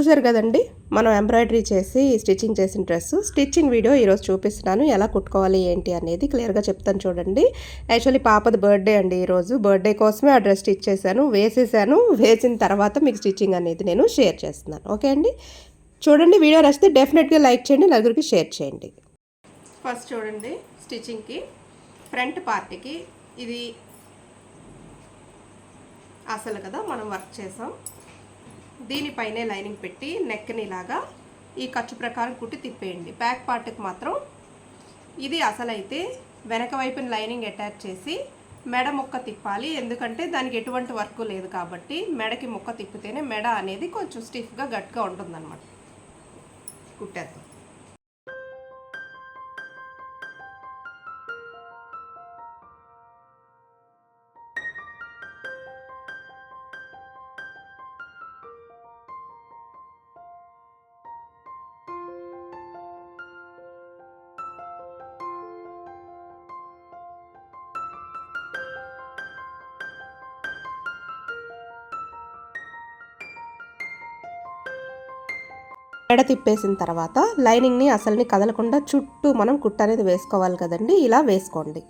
చూసారు కదండి మనం ఎంబ్రాయిడరీ చేసి స్టిచ్చింగ్ చేసిన డ్రెస్ స్టిచ్చింగ్ వీడియో ఈరోజు చూపిస్తున్నాను. ఎలా కుట్టుకోవాలి ఏంటి అనేది క్లియర్గా చెప్తాను చూడండి. యాక్చువల్లీ పాపది బర్త్డే అండి ఈరోజు బర్త్డే కోసమే ఆ డ్రెస్ స్టిచ్ చేశాను వేసేసాను వేసిన తర్వాత మీకు స్టిచ్చింగ్ అనేది నేను షేర్ చేస్తున్నాను. ఓకే అండి? చూడండి వీడియో నచ్చితే డెఫినెట్గా లైక్ చేయండి నలుగురికి షేర్ చేయండి. ఫస్ట్ చూడండి స్టిచ్చింగ్కి ఫ్రంట్ పార్ట్కి ఇది అసలు కదా మనం వర్క్ చేసాం. దీనిపైనే లైనింగ్ పెట్టి నెక్ని ఇలాగా ఈ ఖర్చు ప్రకారం కుట్టి తిప్పేయండి. బ్యాక్ పార్ట్కి మాత్రం ఇది అసలైతే వెనక వైపున లైనింగ్ అటాచ్ చేసి మెడ ముక్క తిప్పాలి. ఎందుకంటే దానికి ఎటువంటి వర్క్ లేదు కాబట్టి మెడకి ముక్క తిప్పితేనే మెడ అనేది కొంచెం స్టిఫ్గా గట్టిగా ఉంటుందన్నమాట. కుట్టేద్దాం. ఎడ తిప్పేసిన తర్వాత లైనింగ్ని అసలుని కదలకుండా చుట్టూ మనం కుట్ట అనేది వేసుకోవాలి కదండి. ఇలా వేసుకోండి.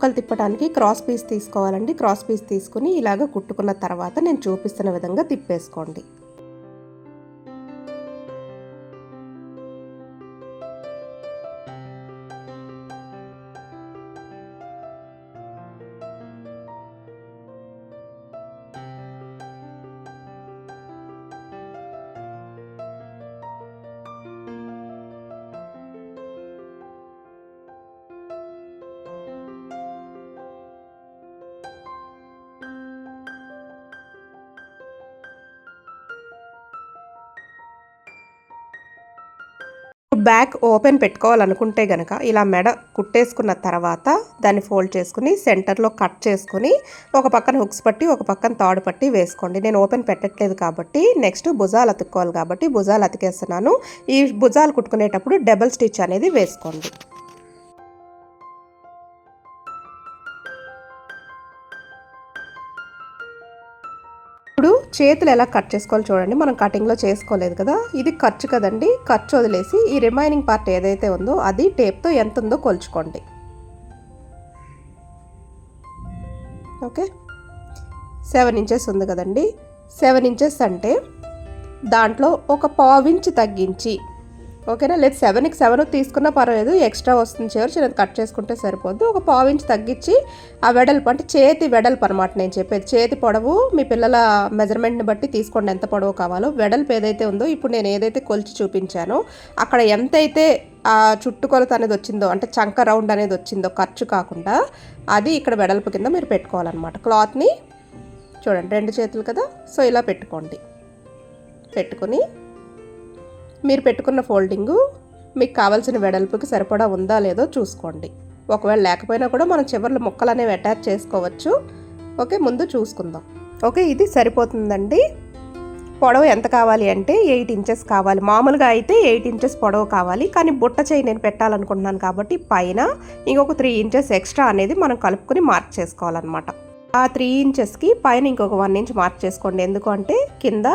ముక్కలు తిప్పడానికి క్రాస్ పీస్ తీసుకోవాలండి. క్రాస్ పీస్ తీసుకుని ఇలాగ కుట్టుకున్న తర్వాత నేను చూపిస్తున్న విధంగా తిప్పేసుకోండి. బ్యాక్ ఓపెన్ పెట్టుకోవాలనుకుంటే గనక ఇలా మెడ కుట్టేసుకున్న తర్వాత దాన్ని ఫోల్డ్ చేసుకుని సెంటర్లో కట్ చేసుకుని ఒక పక్కన హుక్స్ పట్టి ఒక పక్కన తాడు పట్టి వేసుకోండి. నేను ఓపెన్ పెట్టట్లేదు కాబట్టి నెక్స్ట్ భుజాలు అతుక్కోవాలి కాబట్టి భుజాలు అతికేస్తున్నాను. ఈ భుజాలు కుట్టుకునేటప్పుడు డబల్ స్టిచ్ అనేది వేసుకోండి. చేతులు ఎలా కట్ చేసుకోవాలి చూడండి. మనం కటింగ్లో చేసుకోలేదు కదా. ఇది ఖర్చు కదండి. ఖర్చు వదిలేసి ఈ రిమైనింగ్ పార్ట్ ఏదైతే ఉందో అది టేప్తో ఎంత ఉందో కొలుచుకోండి. ఓకే. సెవెన్ ఇంచెస్ ఉంది కదండి. సెవెన్ ఇంచెస్ అంటే దాంట్లో ఒక పావించి తగ్గించి ఓకేనా? లేదు సెవెన్కి సెవెన్ తీసుకున్నా పర్వాలేదు ఎక్స్ట్రా వస్తుంది చివరి చిన్నది కట్ చేసుకుంటే సరిపోద్ది. ఒక పావు ఇంచ్ తగ్గించి ఆ వెడల్పు అంటే చేతి వెడల్పు అనమాట నేను చెప్పేది. చేతి పొడవు మీ పిల్లల మెజర్మెంట్ని బట్టి తీసుకోండి ఎంత పొడవు కావాలో. వెడల్పు ఏదైతే ఉందో ఇప్పుడు నేను ఏదైతే కొలిచి చూపించానో అక్కడ ఎంతైతే ఆ చుట్టుకొలత అనేది వచ్చిందో అంటే చంక రౌండ్ అనేది వచ్చిందో ఖర్చు కాకుండా అది ఇక్కడ వెడల్పు కింద మీరు పెట్టుకోవాలన్నమాట. క్లాత్ని చూడండి రెండు చేతులు కదా? సో ఇలా పెట్టుకోండి. పెట్టుకొని మీరు పెట్టుకున్న ఫోల్డింగు మీకు కావాల్సిన వెడల్పుకి సరిపడా ఉందా లేదో చూసుకోండి. ఒకవేళ లేకపోయినా కూడా మనం చివరిలో ముక్కలు అనేవి అటాచ్ చేసుకోవచ్చు. ఓకే ముందు చూసుకుందాం. ఓకే ఇది సరిపోతుందండి. పొడవు ఎంత కావాలి అంటే ఎయిట్ ఇంచెస్ కావాలి. మామూలుగా అయితే ఎయిట్ ఇంచెస్ పొడవు కావాలి. కానీ బుట్ట చేయి నేను పెట్టాలనుకుంటున్నాను కాబట్టి పైన ఇంకొక త్రీ ఇంచెస్ ఎక్స్ట్రా అనేది మనం కలుపుకొని మార్క్ చేసుకోవాలన్నమాట. ఆ త్రీ ఇంచెస్కి పైన ఇంకొక వన్ ఇంచ్ మార్క్ చేసుకోండి. ఎందుకంటే కింద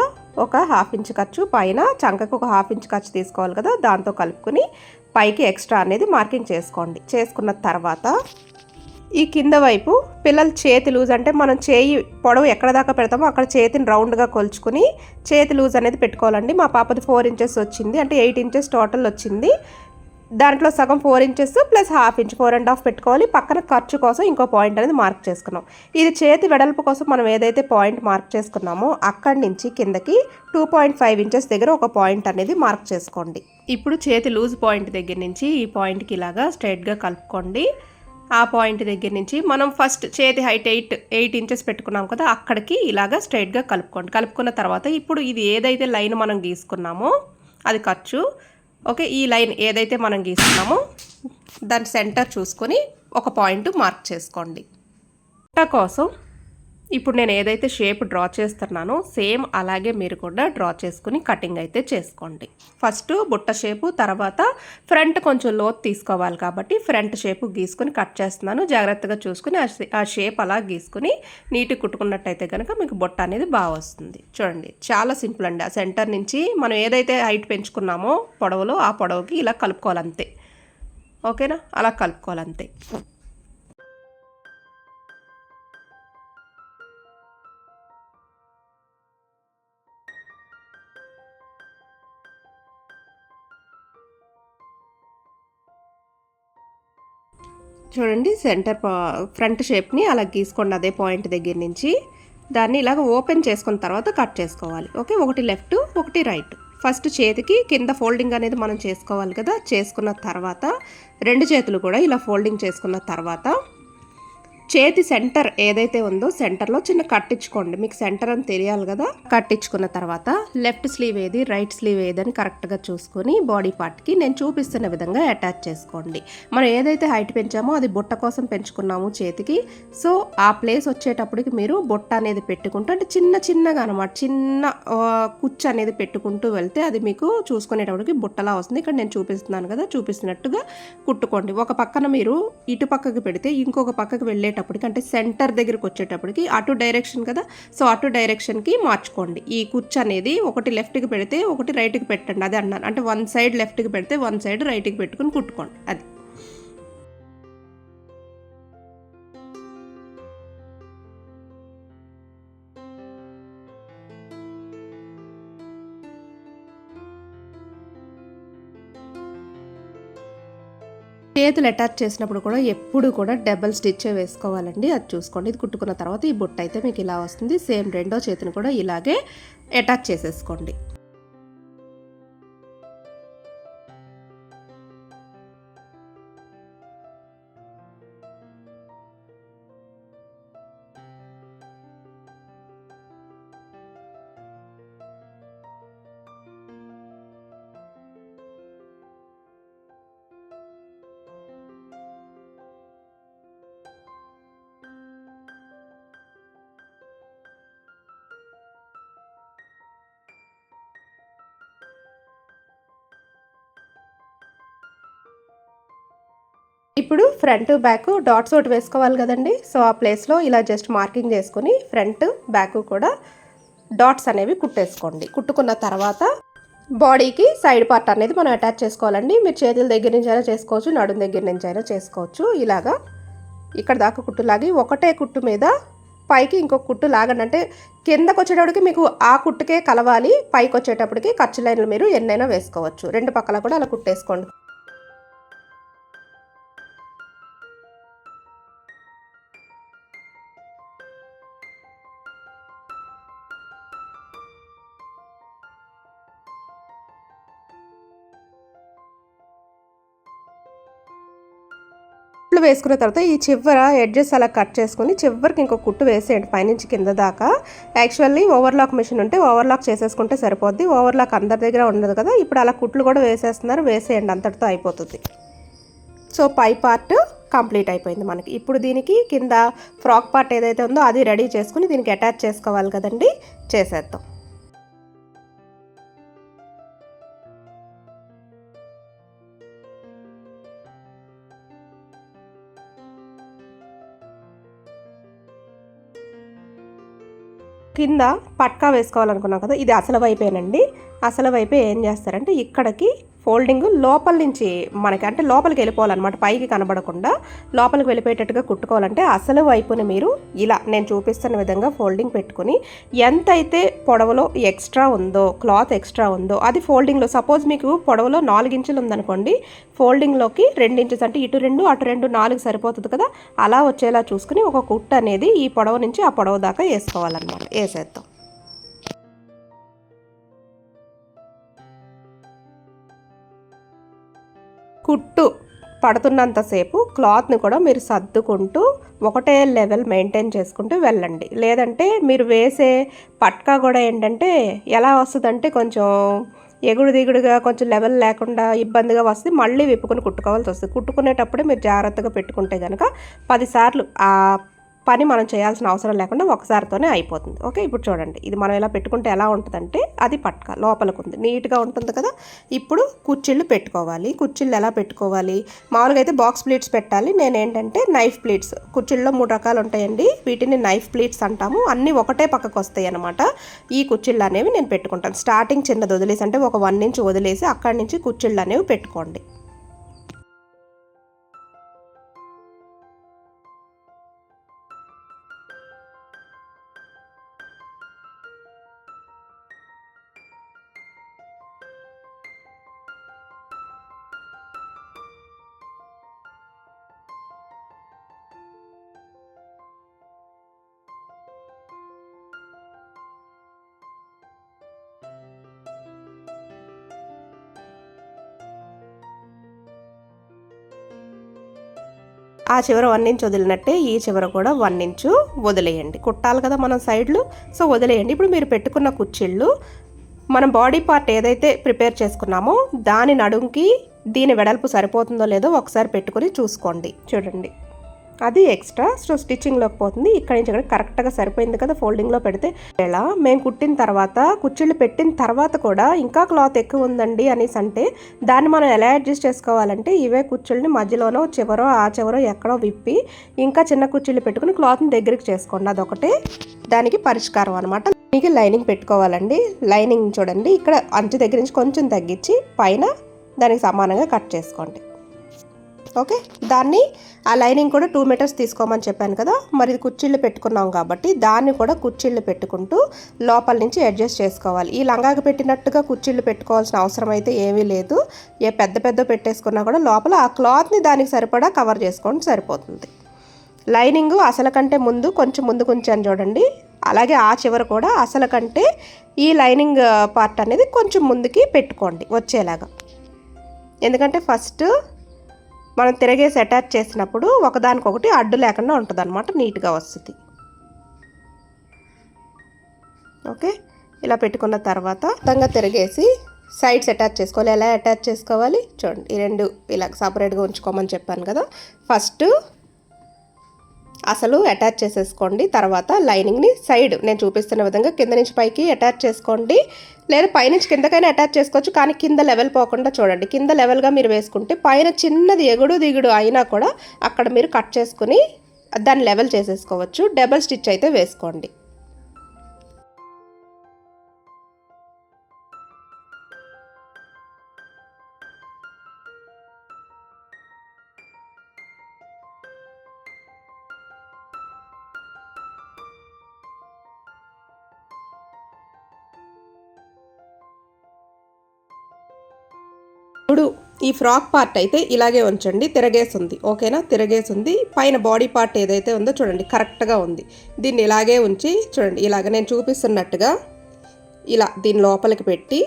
ఒక హాఫ్ ఇంచ్ ఖర్చు పైన చంకకు ఒక హాఫ్ ఇంచ్ ఖర్చు తీసుకోవాలి కదా దాంతో కలుపుకొని పైకి ఎక్స్ట్రా అనేది మార్కింగ్ చేసుకోండి. చేసుకున్న తర్వాత ఈ కింద వైపు పిల్లల చేతి లూజ్ అంటే మనం చేయి పొడవు ఎక్కడ దాకా పెడతామో అక్కడ చేతిని రౌండ్గా కొలుచుకుని చేతి లూజ్ అనేది పెట్టుకోవాలండి. మా పాపది ఫోర్ ఇంచెస్ వచ్చింది అంటే ఎయిట్ ఇంచెస్ టోటల్ వచ్చింది. దాంట్లో సగం four inches plus half inch four and half పెట్టుకోవాలి. పక్కన ఖర్చు కోసం ఇంకో పాయింట్ అనేది మార్క్ చేసుకున్నాం. ఇది చేతి వెడల్పు కోసం మనం ఏదైతే పాయింట్ మార్క్ చేసుకున్నామో అక్కడి నుంచి కిందకి టూ పాయింట్ ఫైవ్ ఇంచెస్ దగ్గర ఒక పాయింట్ అనేది మార్క్ చేసుకోండి. ఇప్పుడు చేతి లూజ్ పాయింట్ దగ్గర నుంచి ఈ పాయింట్కి ఇలాగా స్ట్రైట్గా కలుపుకోండి. ఆ పాయింట్ దగ్గర నుంచి మనం ఫస్ట్ చేతి హైట్ ఎయిట్ ఎయిట్ ఇంచెస్ పెట్టుకున్నాం కదా అక్కడికి ఇలాగా స్ట్రైట్గా కలుపుకోండి. కలుపుకున్న తర్వాత ఇప్పుడు ఇది ఏదైతే లైన్ మనం గీసుకున్నామో అది ఖర్చు. ఓకే ఈ లైన్ ఏదైతే మనం గీస్తున్నామో దాని సెంటర్ చూసుకొని ఒక పాయింట్ మార్క్ చేసుకోండి. కోసం ఇప్పుడు నేను ఏదైతే షేప్ డ్రా చేస్తున్నానో సేమ్ అలాగే మీరు కూడా డ్రా చేసుకుని కటింగ్ అయితే చేసుకోండి. ఫస్ట్ బుట్ట షేపు తర్వాత ఫ్రంట్ కొంచెం లోతు తీసుకోవాలి కాబట్టి ఫ్రంట్ షేపు గీసుకుని కట్ చేస్తున్నాను. జాగ్రత్తగా చూసుకుని ఆ షేప్ అలా గీసుకుని నీట్గా కుట్టుకున్నట్టయితే కనుక మీకు బుట్ట అనేది బాగా వస్తుంది. చూడండి చాలా సింపుల్ అండి. ఆ సెంటర్ నుంచి మనం ఏదైతే హైట్ పెంచుకున్నామో పొడవులో ఆ పొడవుకి ఇలా కలుపుకోవాలంతే. ఓకేనా? అలా కలుపుకోవాలంతే. చూడండి సెంటర్ ఫ్రంట్ షేప్ని అలా గీసుకోండి అదే పాయింట్ దగ్గర నుంచి. దాన్ని ఇలాగ ఓపెన్ చేసుకున్న తర్వాత కట్ చేసుకోవాలి. ఓకే ఒకటి లెఫ్ట్ ఒకటి రైట్. ఫస్ట్ చేతికి కింద ఫోల్డింగ్ అనేది మనం చేసుకోవాలి కదా చేసుకున్న తర్వాత రెండు చేతులు కూడా ఇలా ఫోల్డింగ్ చేసుకున్న తర్వాత చేతి సెంటర్ ఏదైతే ఉందో సెంటర్లో చిన్న కట్టించుకోండి. మీకు సెంటర్ అని తెలియాలి కదా. కట్టించుకున్న తర్వాత లెఫ్ట్ స్లీవ్ ఏది రైట్ స్లీవ్ ఏది అని కరెక్ట్గా చూసుకొని బాడీ పార్ట్కి నేను చూపిస్తున్న విధంగా అటాచ్ చేసుకోండి. మనం ఏదైతే హైట్ పెంచామో అది బుట్ట కోసం పెంచుకున్నాము చేతికి. సో ఆ ప్లేస్ వచ్చేటప్పటికి మీరు బుట్ట అనేది పెట్టుకుంటూ అంటే చిన్న చిన్నగా అనమాట చిన్న కుచ్చు అనేది పెట్టుకుంటూ వెళ్తే అది మీకు చూసుకునేటప్పటికి బుట్టలా వస్తుంది. ఇక్కడ నేను చూపిస్తున్నాను కదా చూపిస్తున్నట్టుగా కుట్టుకోండి. ఒక పక్కన మీరు ఇటు పక్కకి పెడితే ఇంకొక పక్కకు వెళ్ళేటప్పుడు వచ్చేటప్పటికి అంటే సెంటర్ దగ్గరికి వచ్చేటప్పటికి అటు డైరెక్షన్ కదా. సో అటు డైరెక్షన్కి మార్చుకోండి. ఈ కుర్చీ అనేది ఒకటి లెఫ్ట్కి పెడితే ఒకటి రైట్కి పెట్టండి అది అన్నాను. అంటే వన్ సైడ్ లెఫ్ట్కి పెడితే వన్ సైడ్ రైట్కి పెట్టుకుని కుట్టుకోండి అది. చేతులు అటాచ్ చేసినప్పుడు కూడా ఎప్పుడు కూడా డబల్ స్టిచ్ వేసుకోవాలండి. అది చూసుకోండి. ఇది కుట్టుకున్న తర్వాత ఈ బుట్ట అయితే మీకు ఇలా వస్తుంది. సేమ్ రెండో చేతిని కూడా ఇలాగే అటాచ్ చేసేసుకోండి. ఇప్పుడు ఫ్రంట్ బ్యాక్ డాట్స్ ఒకటి వేసుకోవాలి కదండి. సో ఆ ప్లేస్లో ఇలా జస్ట్ మార్కింగ్ చేసుకొని ఫ్రంట్ బ్యాక్ కూడా డాట్స్ అనేవి కుట్టేసుకోండి. కుట్టుకున్న తర్వాత బాడీకి సైడ్ పార్ట్ అనేది మనం అటాచ్ చేసుకోవాలండి. మీరు చేతుల దగ్గర నుంచి అయినా చేసుకోవచ్చు నడుం దగ్గర నుంచి అయినా చేసుకోవచ్చు. ఇలాగా ఇక్కడ దాకా కుట్టు లాగి ఒకటే కుట్టు మీద పైకి ఇంకొక కుట్టు లాగండి. అంటే కిందకు వచ్చేటప్పటికి మీకు ఆ కుట్టుకే కలవాలి పైకి వచ్చేటప్పటికి ఖర్చు లైన్లు మీరు ఎన్నైనా వేసుకోవచ్చు. రెండు పక్కల కూడా అలా కుట్టేసుకోండి. వేసుకున్న తర్వాత ఈ చివర ఎడ్జెస్ అలా కట్ చేసుకుని చివరికి ఇంకో కుట్టు వేసేయండి పైనుంచి కింద దాకా. యాక్చువల్లీ ఓవర్లాక్ మిషన్ ఉంటే ఓవర్లాక్ చేసేసుకుంటే సరిపోద్ది. ఓవర్లాక్ అందరి దగ్గర ఉండదు కదా. ఇప్పుడు అలా కుట్లు కూడా వేసేస్తున్నారు. వేసేయండి. అంతటితో అయిపోతుంది. సో పై పార్ట్ కంప్లీట్ అయిపోయింది మనకి. ఇప్పుడు దీనికి కింద ఫ్రాక్ పార్ట్ ఏదైతే ఉందో అది రెడీ చేసుకుని దీనికి అటాచ్ చేసుకోవాలి కదండి. చేసేద్దాం. కింద పట్కా వేసుకోవాలనుకున్నాం కదా ఇది అసలు వైపేనండి. అసలు వైపే ఏం చేస్తారంటే ఇక్కడికి ఫోల్డింగ్ లోపల నుంచి మనకి అంటే లోపలికి వెళ్ళిపోవాలన్నమాట. పైకి కనబడకుండా లోపలికి వెళ్ళిపోయేటట్టుగా కుట్టుకోవాలంటే అసలు వైపుని మీరు ఇలా నేను చూపిస్తున్న విధంగా ఫోల్డింగ్ పెట్టుకుని ఎంతైతే పొడవలో ఎక్స్ట్రా ఉందో క్లాత్ ఎక్స్ట్రా ఉందో అది ఫోల్డింగ్లో సపోజ్ మీకు పొడవలో నాలుగు ఇంచులు ఉందనుకోండి ఫోల్డింగ్లోకి రెండు ఇంచెస్ అంటే ఇటు రెండు అటు రెండు నాలుగు సరిపోతుంది కదా? అలా వచ్చేలా చూసుకుని ఒక కుట్టు అనేది ఈ పొడవ నుంచి ఆ పొడవ దాకా వేసుకోవాలన్నమాట. వేసేద్దాం. కుట్టు పడుతున్నంతసేపు క్లాత్ని కూడా మీరు సర్దుకుంటూ ఒకటే లెవెల్ మెయింటైన్ చేసుకుంటూ వెళ్ళండి. లేదంటే మీరు వేసే పట్కా కూడా ఏంటంటే ఎలా వస్తుందంటే కొంచెం ఎగుడు దిగుడుగా కొంచెం లెవెల్ లేకుండా ఇబ్బందిగా వస్తే మళ్ళీ విప్పుకొని కుట్టుకోవాల్సి వస్తుంది. కుట్టుకునేటప్పుడే మీరు జాగ్రత్తగా పెట్టుకుంటే కనుక పదిసార్లు ఆ పని మనం చేయాల్సిన అవసరం లేకుండా ఒకసారితోనే అయిపోతుంది. ఓకే? ఇప్పుడు చూడండి. ఇది మనం ఇలా పెట్టుకుంటే ఎలా ఉంటుందంటే అది పట్క లోపలికి ఉంది. నీట్గా ఉంటుంది కదా? ఇప్పుడు కుర్చీళ్ళు పెట్టుకోవాలి. కుర్చీళ్ళు ఎలా పెట్టుకోవాలి? మామూలుగా అయితే బాక్స్ ప్లేట్స్ పెట్టాలి. నేను ఏంటంటే నైఫ్ ప్లేట్స్. కుర్చీల్లో మూడు రకాలు ఉంటాయండి. వీటిని నైఫ్ ప్లేట్స్ అంటాము. అన్నీ ఒకటే పక్కకు వస్తాయి అనమాట ఈ కుర్చీళ్ళు అనేవి నేను పెట్టుకుంటాను. స్టార్టింగ్ చిన్నది వదిలేసి అంటే ఒక వన్ ఇంచ్ వదిలేసి అక్కడి నుంచి కుర్చీళ్ళు అనేవి పెట్టుకోండి. ఆ చివర వన్ ఇంచ్ వదిలినట్టే ఈ చివర కూడా వన్ ఇంచు వదిలేయండి. కుట్టాలి కదా మనం సైడ్లు సో వదిలేయండి. ఇప్పుడు మీరు పెట్టుకున్న కుచ్చిళ్ళు మనం బాడీ పార్ట్ ఏదైతే ప్రిపేర్ చేసుకున్నామో దాని నడుంకి దీని వెడల్పు సరిపోతుందో లేదో ఒకసారి పెట్టుకుని చూసుకోండి. చూడండి. అది ఎక్స్ట్రా సో స్టిచ్చింగ్లోకి పోతుంది. ఇక్కడ నుంచి ఇక్కడ కరెక్ట్గా సరిపోయింది కదా ఫోల్డింగ్లో పెడితే. ఇలా మేము కుట్టిన తర్వాత కుచ్చిళ్ళు పెట్టిన తర్వాత కూడా ఇంకా క్లాత్ ఎక్కువ ఉందండి అనేసి అంటే దాన్ని మనం ఎలా అడ్జస్ట్ చేసుకోవాలంటే ఇవే కుచ్చిళ్ళని మధ్యలోనో చివరో ఆ చివరో ఎక్కడో విప్పి ఇంకా చిన్న కుచ్చిళ్ళు పెట్టుకుని క్లాత్ని దగ్గరికి చేసుకోండి. అదొకటే దానికి పరిష్కారం అనమాట మీకు లైనింగ్ పెట్టుకోవాలండి. లైనింగ్ చూడండి. ఇక్కడ అంచు దగ్గర నుంచి కొంచెం తగ్గించి పైన దానికి సమానంగా కట్ చేసుకోండి. ఓకే? దాన్ని ఆ లైనింగ్ కూడా టూ మీటర్స్ తీసుకోమని చెప్పాను కదా మరి ఇది పెట్టుకున్నాం కాబట్టి దాన్ని కూడా కుర్చీళ్ళు పెట్టుకుంటూ లోపల నుంచి అడ్జస్ట్ చేసుకోవాలి. ఈ లంగాకి పెట్టినట్టుగా కుర్చీళ్ళు పెట్టుకోవాల్సిన అవసరం అయితే ఏమీ లేదు. ఏ పెద్ద పెద్ద పెట్టేసుకున్నా కూడా లోపల ఆ క్లాత్ని దానికి సరిపడా కవర్ చేసుకోండి సరిపోతుంది. లైనింగ్ అసలు కంటే ముందు కొంచెం ముందు కొంచెం చూడండి. అలాగే ఆ చివర కూడా అసలు కంటే ఈ లైనింగ్ పార్ట్ అనేది కొంచెం ముందుకి పెట్టుకోండి వచ్చేలాగా. ఎందుకంటే ఫస్ట్ మనం తిరగేసి అటాచ్ చేసినప్పుడు ఒకదానికొకటి అడ్డు లేకుండా ఉంటుంది అనమాట నీట్గా వస్తుంది. ఓకే? ఇలా పెట్టుకున్న తర్వాత మొత్తంగా తిరగేసి సైడ్స్ అటాచ్ చేసుకోవాలి. ఎలా అటాచ్ చేసుకోవాలి? చూడండి. ఈ రెండు ఇలా సపరేట్గా ఉంచుకోమని చెప్పాను కదా. ఫస్ట్ అసలు అటాచ్ చేసేసుకోండి. తర్వాత లైనింగ్ని సైడ్ నేను చూపిస్తున్న విధంగా కింద నుంచి పైకి అటాచ్ చేసుకోండి. లేదా పైనుంచి కిందకైనా అటాచ్ చేసుకోవచ్చు. కానీ కింద లెవెల్ పోకుండా చూడండి. కింద లెవెల్గా మీరు వేసుకుంటే పైన చిన్నది ఎగుడు దిగుడు అయినా కూడా అక్కడ మీరు కట్ చేసుకుని దాన్ని లెవెల్ చేసేసుకోవచ్చు. డబల్ స్టిచ్ అయితే వేసుకోండి. ఇప్పుడు ఈ ఫ్రాక్ పార్ట్ అయితే ఇలాగే ఉంచండి తిరగేసింది. ఓకేనా? తిరగేసింది. పైన బాడీ పార్ట్ ఏదైతే ఉందో చూడండి కరెక్ట్గా ఉంది. దీన్ని ఇలాగే ఉంచి చూడండి ఇలాగ నేను చూపిస్తున్నట్టుగా ఇలా దీని లోపలికి పెట్టి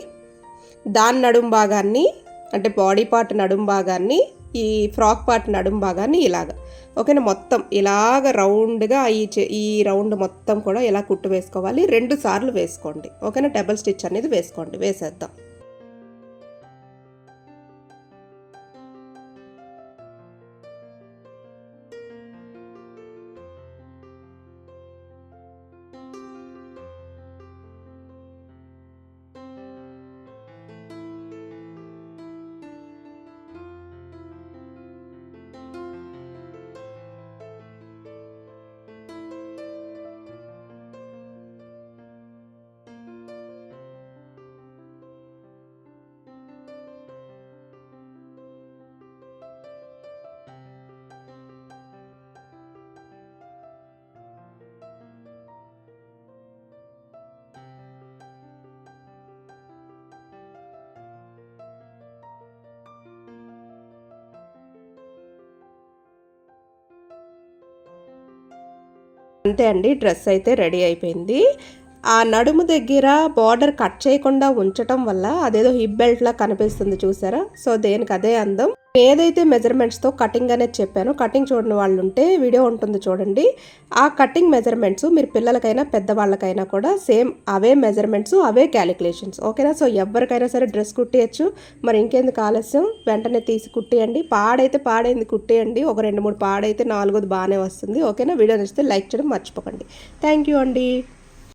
దాని నడుం భాగాన్ని అంటే బాడీ పార్ట్ నడుం భాగాన్ని ఈ ఫ్రాక్ పార్ట్ నడుం భాగాన్ని ఇలాగ. ఓకేనా? మొత్తం ఇలాగ రౌండ్గా ఈ ఈ రౌండ్ మొత్తం కూడా ఇలా కుట్టు వేసుకోవాలి. రెండు సార్లు వేసుకోండి. ఓకేనా? డబల్ స్టిచ్ అనేది వేసుకోండి. వేసేద్దాం. అంతే అండి డ్రెస్ అయితే రెడీ అయిపోయింది. ఆ నడుము దగ్గర బార్డర్ కట్ చేయకుండా ఉంచటం వల్ల అదేదో హిప్ బెల్ట్ లా కనిపిస్తుంది చూసారా? సో దేనికి అదే అందం. ఏదైతే మెజర్మెంట్స్తో కటింగ్ అనేది చెప్పానో కటింగ్ చూడని వాళ్ళు ఉంటే వీడియో ఉంటుంది చూడండి. ఆ కటింగ్ మెజర్మెంట్స్ మీరు పిల్లలకైనా పెద్దవాళ్ళకైనా కూడా సేమ్ అవే మెజర్మెంట్స్ అవే క్యాలిక్యులేషన్స్ ఓకేనా? సో ఎవరికైనా సరే డ్రెస్ కుట్టేయచ్చు. మరి ఇంకేందుకు ఆలస్యం? వెంటనే తీసి కుట్టేయండి. పాడైతే పాడైంది కుట్టేయండి. ఒక రెండు మూడు పాడైతే నాలుగోది బాగానే వస్తుంది. ఓకేనా? వీడియో నచ్చితే లైక్ చేయడం మర్చిపోకండి. థ్యాంక్ యూ అండి.